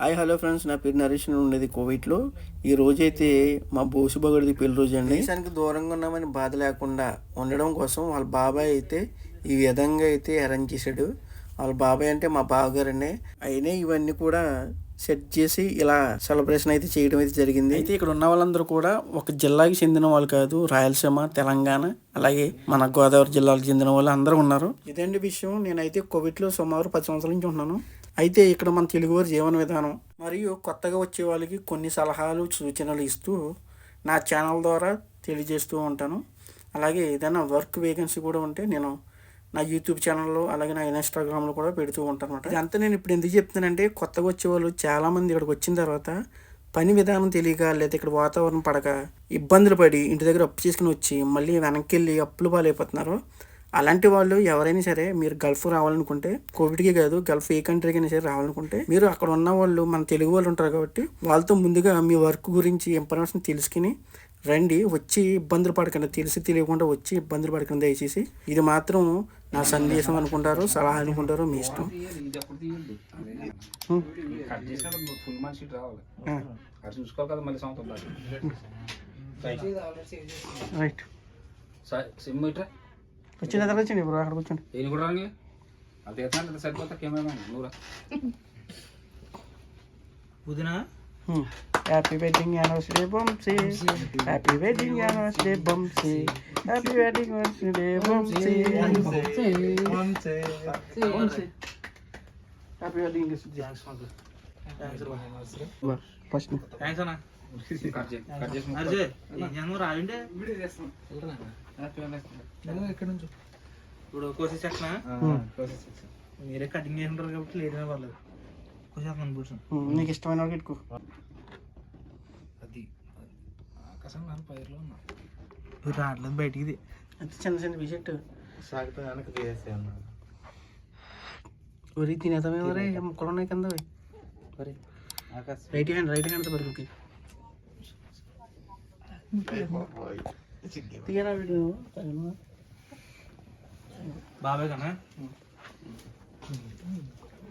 Hi hello friends. నా పేరు నరేష్ నేను ఉండేది కోవిడ్లో. ఈ రోజైతే మా బోసుబగడిది పెళ్ళి రోజు అండి. దేశానికి దూరంగా ఉన్నామని బాధ లేకుండా ఉండడం కోసం వాళ్ళ బాబాయ్ అయితే ఈ విధంగా అయితే అరేంజ్ చేశాడు. వాళ్ళ బాబాయ్ అంటే మా బావగారండి అయినా ఇవన్నీ కూడా సెట్ చేసి ఇలా సెలబ్రేషన్ అయితే చేయడం అయితే జరిగింది. అయితే ఇక్కడ ఉన్న వాళ్ళందరూ కూడా ఒక జిల్లాకి చెందిన వాళ్ళు కాదు రాయలసీమ తెలంగాణ అలాగే మన గోదావరి జిల్లాకు చెందిన వాళ్ళు అందరూ ఉన్నారు. ఇదండి విషయం. నేనైతే కోవిడ్లో సుమారు పది సంవత్సరాల నుంచి ఉంటున్నాను. అయితే ఇక్కడ మన తెలుగువారి జీవన విధానం మరియు కొత్తగా వచ్చే వాళ్ళకి కొన్ని సలహాలు సూచనలు ఇస్తూ నా ఛానల్ ద్వారా తెలియజేస్తూ ఉంటాను. అలాగే ఏదైనా వర్క్ వేకెన్సీ కూడా ఉంటే నేను నా యూట్యూబ్ ఛానల్లో అలాగే నా ఇన్స్టాగ్రామ్లో కూడా పెడుతూ ఉంటాను అనమాట ఇదంతా నేను ఇప్పుడు ఎందుకు చెప్తున్నానంటే కొత్తగా వచ్చే వాళ్ళు చాలామంది ఇక్కడికి వచ్చిన తర్వాత పని విధానం తెలియక లేదా ఇక్కడ వాతావరణం పడక ఇబ్బందులు పడి ఇంటి దగ్గర అప్పు చేసుకుని వచ్చి మళ్ళీ వెనక్కి వెళ్ళి అప్పులు పాలైపోతున్నారు. అలాంటి వాళ్ళు ఎవరైనా సరే మీరు గల్ఫ్ రావాలనుకుంటే కోవిడ్కి కాదు గల్ఫ్ ఏ కంట్రీకి అయినా సరే రావాలనుకుంటే మీరు అక్కడ ఉన్న వాళ్ళు మన తెలుగు వాళ్ళు ఉంటారు కాబట్టి వాళ్ళతో ముందుగా మీ వర్క్ గురించి ఇన్ఫర్మేషన్ తెలుసుకుని రండి వచ్చి ఇబ్బందులు పడకండి తెలిసి తెలియకుండా వచ్చి ఇబ్బందులు పడకండి దయచేసి. ఇది మాత్రం నా సందేశం అనుకుంటారు సలహా అనుకుంటారు మీ ఇష్టం. రైట్ వచ్చిన తర్వాత వచ్చింది? ఇప్పుడు అక్కడ కూర్చోండి ఏం కూడా రాని అది ఎత్తాను సరిపోతా కెమెరా నూరా పుదీనా happy wedding anniversary Bansi happy wedding anniversary Bansi happy wedding anniversary Bansi happy wedding first thanks అన్న కట్ చేయి కట్ చేసి అర్జే నేను రాయండి ఎక్కడి నుంచి ఇప్పుడు కోసి సెక్షన్ మీరే కటింగ్ చేసి ఉంటారు కాబట్టి లేట్ అయినా పర్లేదు కోసేస్తాను కూర్చొని నీకు ఇష్టమైన వాడికి పెట్టుకో అది ఆకాశం నాలుగు పైర్లో ఉన్నా మీరు రావట్లేదు బయటికి ఇది అంత చిన్న చిన్న బిజెట్ సాగితే వెనక్కి తీసేసి అన్న ఒరి తినేతామే మరే ముక్కలు ఉన్నాయి కింద మరి ఆకాశం రైట్ హ్యాండ్ రైట్ హ్యాండ్ పడుతుంది తీయరా వీడు బాబాయ్ కన్నా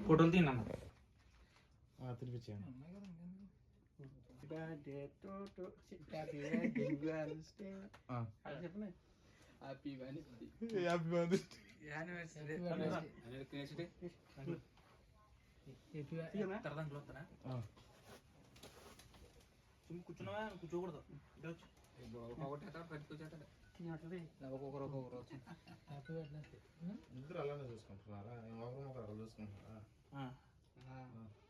ఫోటోలు తిన్నా తినిపించాను హ్యాపీ తర్వాత అందులో వస్తారా కూర్చున్నావా కూర్చోకూడదు ఇటు వచ్చి. ఒకటి పట్టుకొచ్చేస్తాడు ఒక్కొక్కరు ఒక్కొక్కరు వచ్చి ఇద్దరు అలానే చూసుకుంటున్నారా ఒకరు ఒకరు అలా చూసుకుంటున్నారా ఆ. ముగ్గురికి ఏం కాదు అంటే ఇప్పుడు ఎవరు రారు? నాకు మిత్ర బాబు ఫోటోలు కూడా నీట్గా ఎంతో దిగాను. సంబరాలు చేసుకున్నా సంబరాలుగా వీడియోలో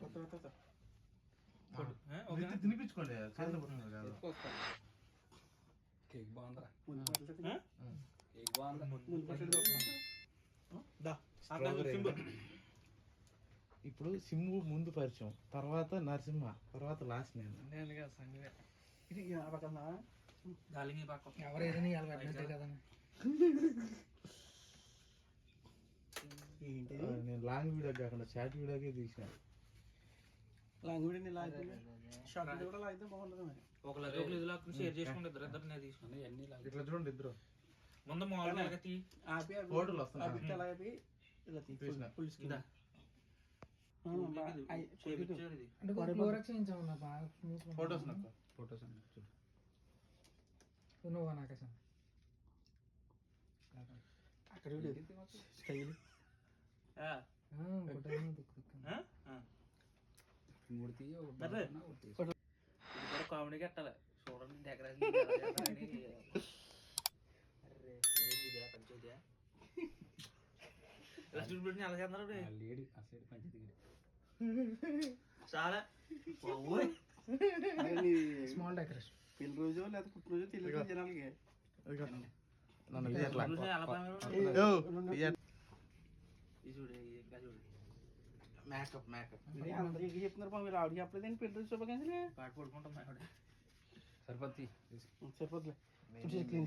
కొత్త కొత్త ఫోటో. ఆ, ఓకేనా? తినిపించుకోండి కాదు. కేక్ బాగుందిరా ఆ? కేక్ బాగుందా. ఇప్పుడు సింహు ముందు పరిచయం. తర్వాత నరసింహ తర్వాత లాస్ట్ నేను. ఇది ఆ పక్కన. ఏంటి ఆ, నేను లాంగ్ వీడియో కాకుండా షార్ట్ వీడియోకే తీసిన షార్ట్ వీడియో కూడా లాగితే బాగుంటుంది మరి. ఒకళ్ళది ఒకళ్ళు ఇది లాక్కుని షేర్ చేసుకుంటే ఇద్దరు ఇద్దరు నేను తీసుకుని అన్ని లాగా ఇట్లా చూడండి ఇద్దరు. ముందు మామూలుగా ఆపి ఫోటోలు ఇలా ఆపి ఫోటోస్ నాకు ఫొటోస్ అన్ని చూడు. అక్కడ స్టైల్. ఆ. ఆ? ఆ. మూడు తీయ ఒక అదే. బాగున్నా, ఒకటి తీసి. ఇది కూడా కామెడీకి ఎట్టాలి చూడండి డెకరేషన్ చూపెట్టి ఎలా చేస్తున్నారు ఇప్పుడు? ఆ లేడీ ఆ సైడ్ పంచి దిగి చాలా ఓయ్. స్మాల్ డెకరేషన్ పెళ్ళి రోజు లేదా పుట్టినరోజు తెలియదు జనాలకి నన్ను ఇది ఎట్లా చూసినా ఎలా పని ఉన్నారు? యో, రెండు- ఇది ఇది చూడు ఇది ఇంకా చూడు. మేకప్ మేకప్ మరి అందరికీ చెప్తున్నారు పాపం మీరు ఆవిడ చెప్పలేదని పెళ్ళి రోజు శుభాకాంక్షలు? పాట పడుకుంటుంది ఆవిడ. సరిపోద్ది. సరిపోతులే చూసి clean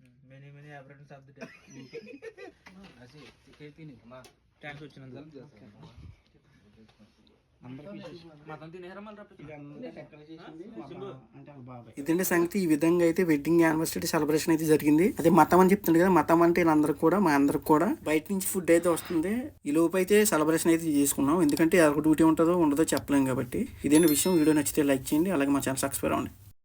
um. Many many happy returns of the day అసలు తిని మా థ్యాంక్స్ వచ్చినందుకు ఇదండి సంగతి. ఈ విధంగా అయితే వెడ్డింగ్ యానివర్సరీ సెలబ్రేషన్ అయితే జరిగింది. అదే మతం అని చెప్తుంది కదా మతం అంటే వీళ్ళందరూ కూడా మా అందరికి కూడా. బయట నుంచి ఫుడ్ అయితే వస్తుంది. ఈ లోపు అయితే సెలబ్రేషన్ అయితే చేసుకున్నాం. ఎందుకంటే ఎవరికి డ్యూటీ ఉంటుందో ఉండదో చెప్పలేం కాబట్టి. ఇదేంటి విషయం. వీడియో నచ్చితే లైక్ చేయండి. అలాగే మా ఛానల్ సబ్స్క్రైబ్ అవ్వండి.